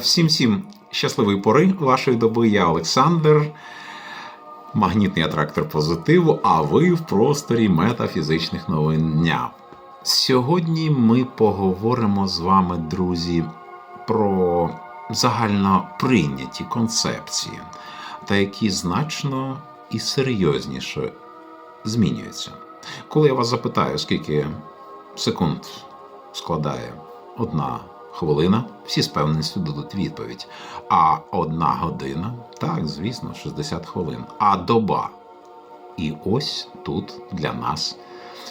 Всім всім щасливої пори вашої доби. Я Олександр, магнітний атрактор позитиву, а ви в просторі метафізичних новин дня. Сьогодні ми поговоримо з вами, друзі, про загально прийняті концепції, та які значно і серйозніше змінюються. Коли я вас запитаю, скільки секунд складає одна хвилина, всі з певністю дадуть відповідь. А одна година, так, звісно, 60 хвилин. А доба. І ось тут для нас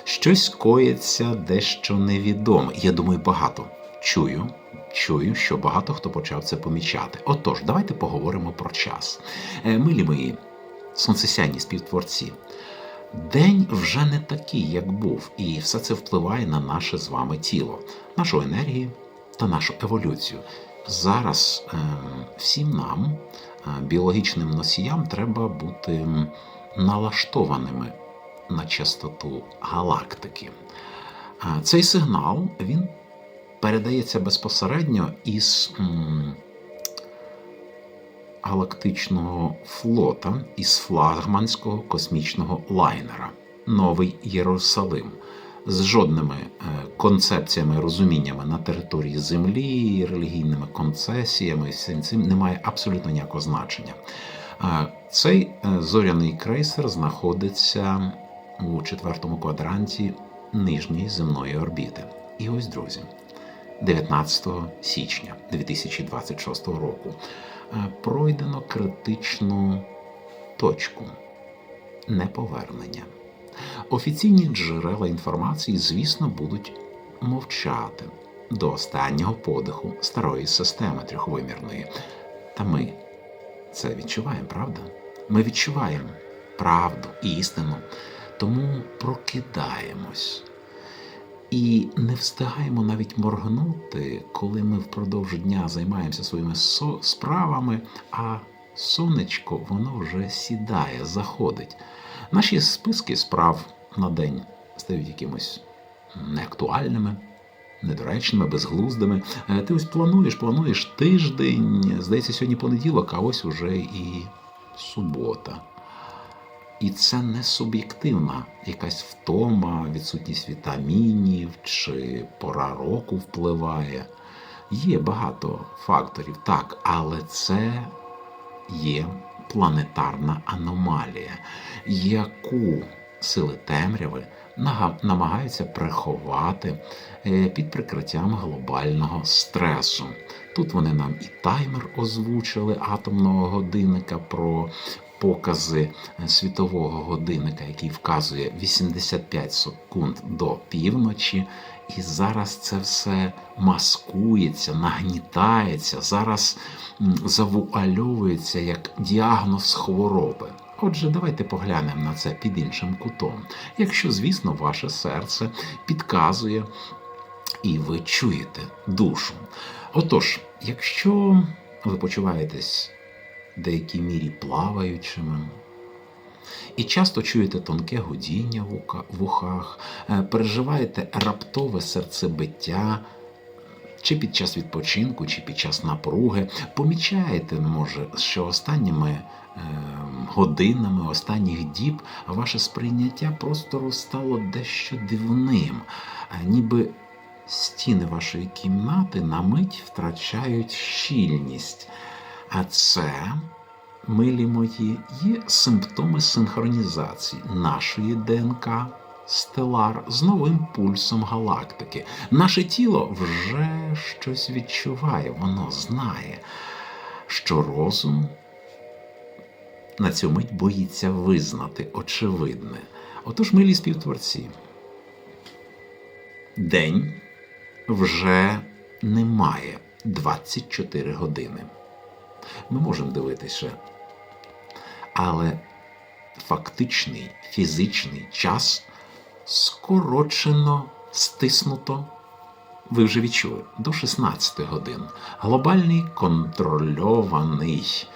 щось коїться дещо невідоме. Я думаю, багато чую. Чую, що багато хто почав це помічати. Отож, давайте поговоримо про час. Е, Милі мої сонцесяйні співтворці. День вже не такий, як був, і все це впливає на наше з вами тіло, нашу енергію та нашу еволюцію. Зараз е, всім нам, е, біологічним носіям, треба бути налаштованими на частоту галактики. Е, Цей сигнал він передається безпосередньо із галактичного флота із флагманського космічного лайнера Новий Єрусалим з жодними е, концепціями, розуміннями на території Землі, релігійними концесіями, цим немає абсолютно ніякого значення. Е, Цей е, зоряний крейсер знаходиться у четвертому квадранті нижньої земної орбіти. І ось, друзі, 19 січня 2026 року пройдено критичну точку неповернення. Офіційні джерела інформації, звісно, будуть мовчати до останнього подиху старої системи трьохвимірної. Та ми це відчуваємо, правда? Ми відчуваємо правду, істину, тому прокидаємось. І не встигаємо навіть моргнути, коли ми впродовж дня займаємося своїми справами, а сонечко воно вже сідає, заходить. Наші списки справ на день стають якимось неактуальними, недоречними, безглуздими. Е, Ти ось плануєш, плануєш тиждень, здається, сьогодні понеділок, а ось уже і субота. І це не суб'єктивна якась втома, відсутність вітамінів чи пора року впливає. Є багато факторів, так, але це є планетарна аномалія, яку сили темряви намагаються приховати е, під прикриттям глобального стресу. Тут вони нам і таймер озвучили атомного годинника про покази е, світового годинника, який вказує 85 секунд до півночі. І зараз це все маскується, нагнітається, зараз завуальовується як діагноз хвороби. Отже, давайте поглянемо на це під іншим кутом. Якщо, звісно, ваше серце підказує і ви чуєте душу. Отож, якщо ви почуваєтесь в деякій мірі плаваючими, і часто чуєте тонке гудіння в ухах, е, переживаєте раптове серцебиття, чи під час відпочинку, чи під час напруги, помічаєте, може, що останніми е, годинами, останніх діб ваше сприйняття простору стало дещо дивним, е, ніби стіни вашої кімнати на мить втрачають щільність. А це милі мої, є симптоми синхронізації нашої ДНК Стелар з новим пульсом галактики. Наше тіло вже щось відчуває, воно знає, що розум на цю мить боїться визнати очевидне. Отож, милі співтворці, день вже не має 24 години. Ми можемо дивитися але фактичний фізичний час скорочено, стиснуто. Ви вже відчули до 16 годин. Глобальний контрольований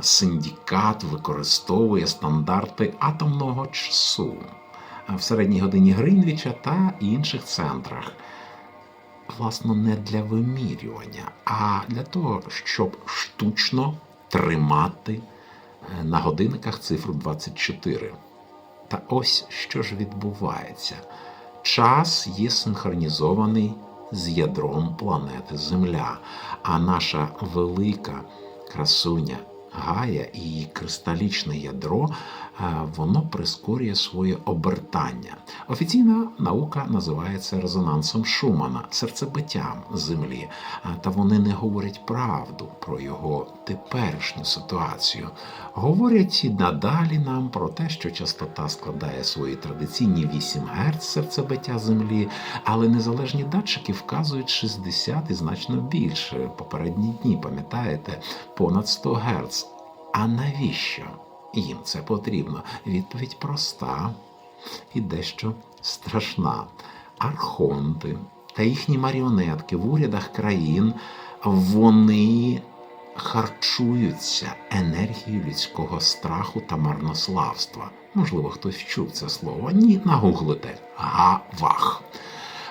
синдикат використовує стандарти атомного часу в середній годині Гринвіча та інших центрах. власно, не для вимірювання, а для того, щоб штучно тримати на годинниках цифру 24. Та ось що ж відбувається. Час є синхронізований з ядром планети Земля, а наша велика красуня Гая і її кристалічне ядро е, воно прискорює своє обертання. Офіційна наука називається резонансом Шумана, серцебиттям Землі. Е, Та вони не говорять правду про його теперішню ситуацію. Говорять і надалі нам про те, що частота складає свої традиційні 8 Гц серцебиття Землі, але незалежні датчики вказують 60 і значно більше. Попередні дні, пам'ятаєте, понад 100 Гц. А навіщо їм це потрібно? Відповідь проста і дещо страшна. Архонти та їхні маріонетки в урядах країн вони харчуються енергією людського страху та марнославства. Можливо, хтось чув це слово. Ні, нагуглите. Гавах.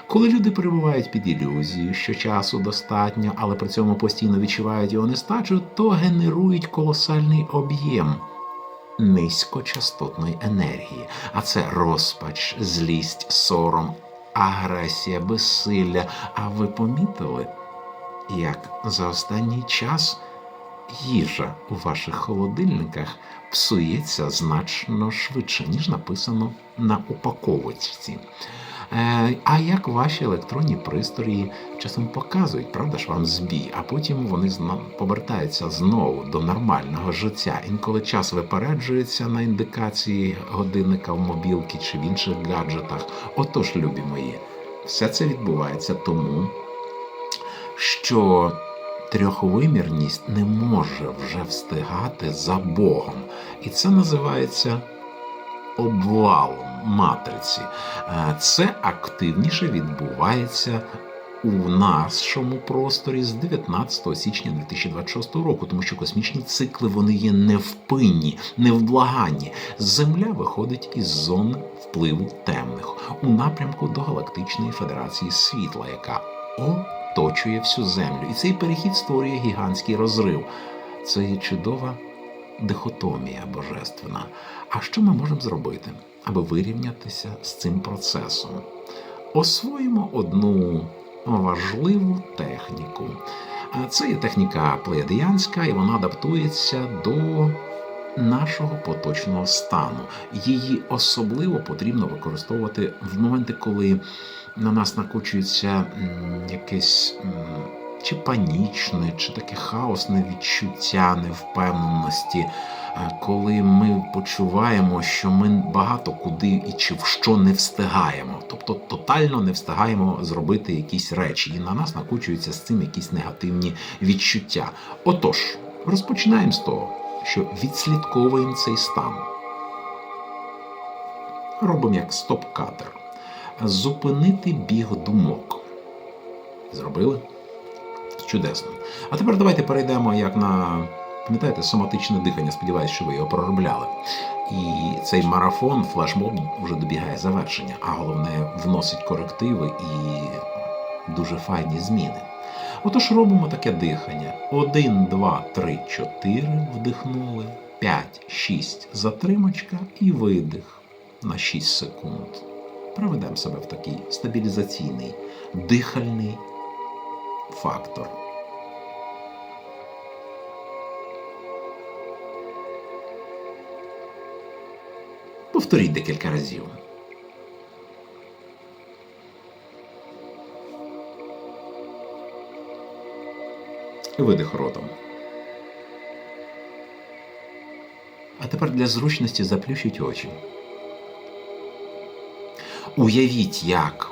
Коли люди перебувають під ілюзією, що часу достатньо, але при цьому постійно відчувають його нестачу, то генерують колосальний об'єм низькочастотної енергії, а це розпач, злість, сором, агресія, безсилля. А ви помітили, як за останній час їжа у ваших холодильниках псується значно швидше, ніж написано на упаковочці. Е, А як ваші електронні пристрої часом показують, правда ж вам збій, а потім вони повертаються знову до нормального життя. Інколи час випереджується на індикації годинника в мобілці чи в інших гаджетах. Отож, любі мої, все це відбувається тому, що трьохвимірність не може вже встигати за Богом. І це називається обвалом матриці. Е, Це активніше відбувається у нашому просторі з 19 січня 2026 року, тому що космічні цикли вони є невпинні, невблаганні. Земля виходить із зони впливу темних у напрямку до Галактичної Федерації світла, яка оточує всю землю. І цей перехід створює гігантський розрив. Це є чудова дихотомія божественна. А що ми можемо зробити, аби вирівнятися з цим процесом? Освоїмо одну важливу техніку. Це є техніка плеядіянська, і вона адаптується до нашого поточного стану. Її особливо потрібно використовувати в моменти, коли на нас накочується якесь чи панічне, чи таке хаосне відчуття невпевненості, е, коли ми почуваємо, що ми багато куди і чи в що не встигаємо, тобто тотально не встигаємо зробити якісь речі, і на нас накочуються з цим якісь негативні відчуття. Отож, розпочинаємо з того, що відслідковуємо цей стан. Робимо як стоп-кадр. Зупинити біг думок. Зробили? Чудесно. А тепер давайте перейдемо як на, пам'ятаєте, соматичне дихання. Сподіваюсь, що ви його проробляли. І цей марафон, флешмоб вже добігає завершення, а головне вносить корективи і дуже файні зміни. Отож робимо таке дихання. 1, 2, 3, 4 вдихнули, 5, 6 затримочка і видих на 6 секунд. Приведемо себе в такий стабілізаційний дихальний фактор. Повторіть декілька разів. Видих ротом. А тепер для зручності заплющіть очі. Уявіть, як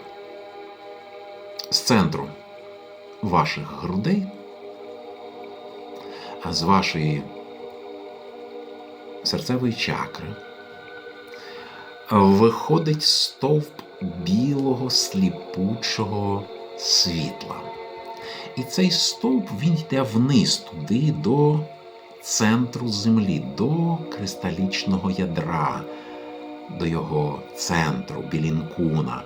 з центру ваших грудей, а з вашої серцевої чакри виходить стовп білого сліпучого світла. І цей стовп він йде вниз туди до центру землі, до кристалічного ядра, до його центру, білінкуна.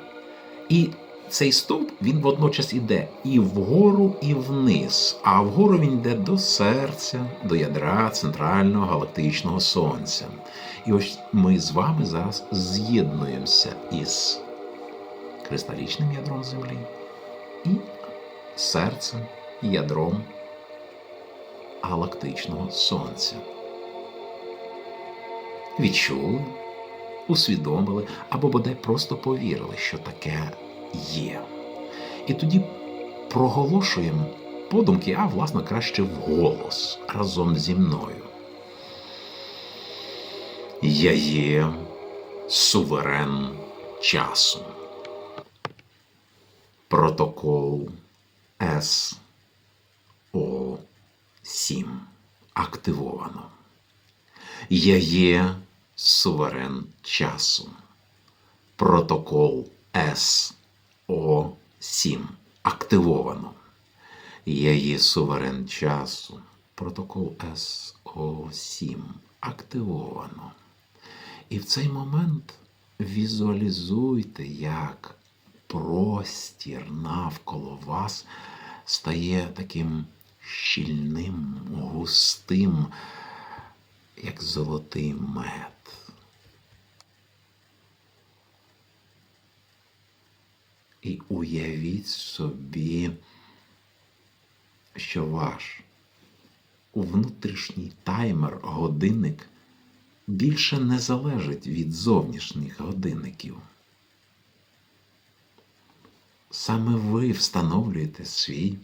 І цей стовп він водночас іде і вгору, і вниз. А вгору він йде до серця, до ядра центрального галактичного сонця. І ось ми з вами зараз з'єднуємося із кристалічним ядром Землі і серцем, ядром галактичного сонця. Відчули, усвідомили або бодай просто повірили, що таке є. І тоді проголошуємо подумки, а власне краще вголос разом зі мною. Я є суверен часу. Протокол С О 7 активовано. Я є суверен часу. Протокол С О 7 активовано. Я є суверен часу. Протокол СО 7 активовано. І в цей момент візуалізуйте, як простір навколо вас стає таким щільним, густим, як золотий мед. І уявіть собі, що ваш внутрішній таймер, годинник більше не залежить від зовнішніх годинників. Саме ви встановлюєте свій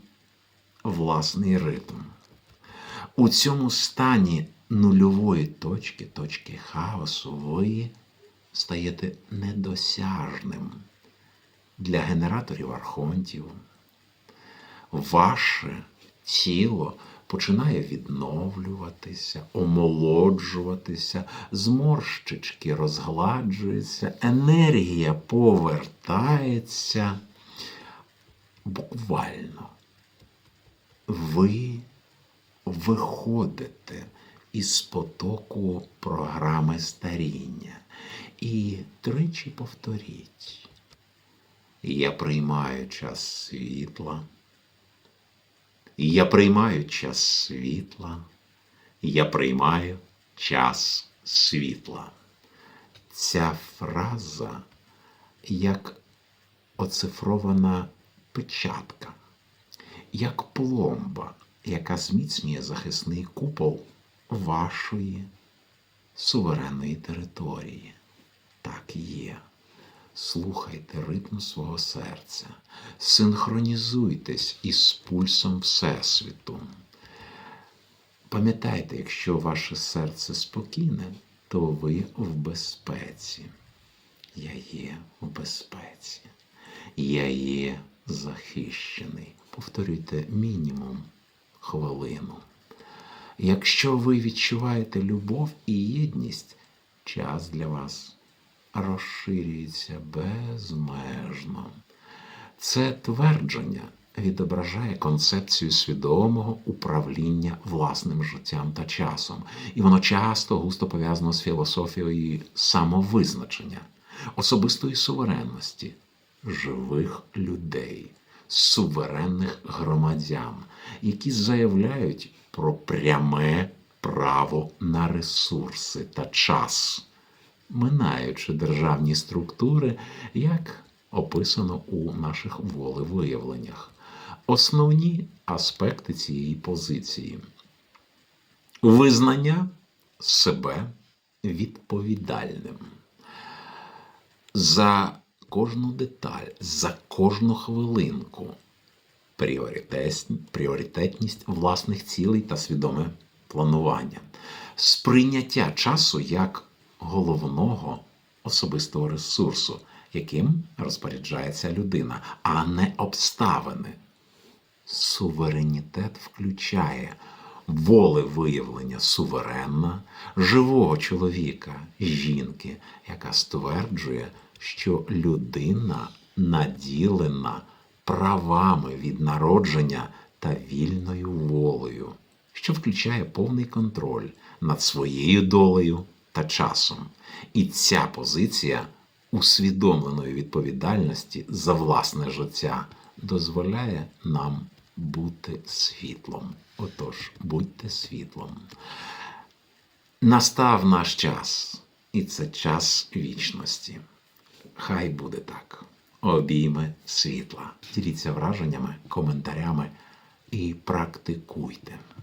власний ритм. У цьому стані нульової точки, точки хаосу, ви стаєте недосяжним для генераторів архонтів. Ваше тіло починає відновлюватися, омолоджуватися, зморщички розгладжуються, енергія повертається буквально. Ви виходите із потоку програми старіння. І тричі повторіть. Я приймаю час світла. Я приймаю час світла. Я приймаю час світла. Ця фраза як оцифрована печатка, як пломба, яка зміцнює захисний купол вашої суверенної території. Так є. Слухайте ритм свого серця, синхронізуйтесь із пульсом Всесвіту. Пам'ятайте, якщо ваше серце спокійне, то ви в безпеці. Я є в безпеці. Я є захищений. Повторюйте мінімум хвилину. Якщо ви відчуваєте любов і єдність, час для вас розширюється безмежно. Це твердження відображає концепцію свідомого управління власним життям та часом, і воно часто густо пов'язано з філософією самовизначення, особистої суверенності, живих людей, суверенних громадян, які заявляють про пряме право на ресурси та час минаючи державні структури, як описано у наших волевиявленнях. Основні аспекти цієї позиції. Визнання себе відповідальним. За кожну деталь, за кожну хвилинку, пріоритетність власних цілей та свідоме планування, сприйняття часу як головного особистого ресурсу, яким розпоряджається людина, а не обставини. Суверенітет включає волевиявлення суверенна, живого чоловіка, жінки, яка стверджує, що людина наділена правами від народження та вільною волею, що включає повний контроль над своєю долею та часом. І ця позиція усвідомленої відповідальності за власне життя дозволяє нам бути світлом. Отож, будьте світлом. Настав наш час, і це час вічності. Хай буде так. Обійми світла. Діліться враженнями, коментарями і практикуйте.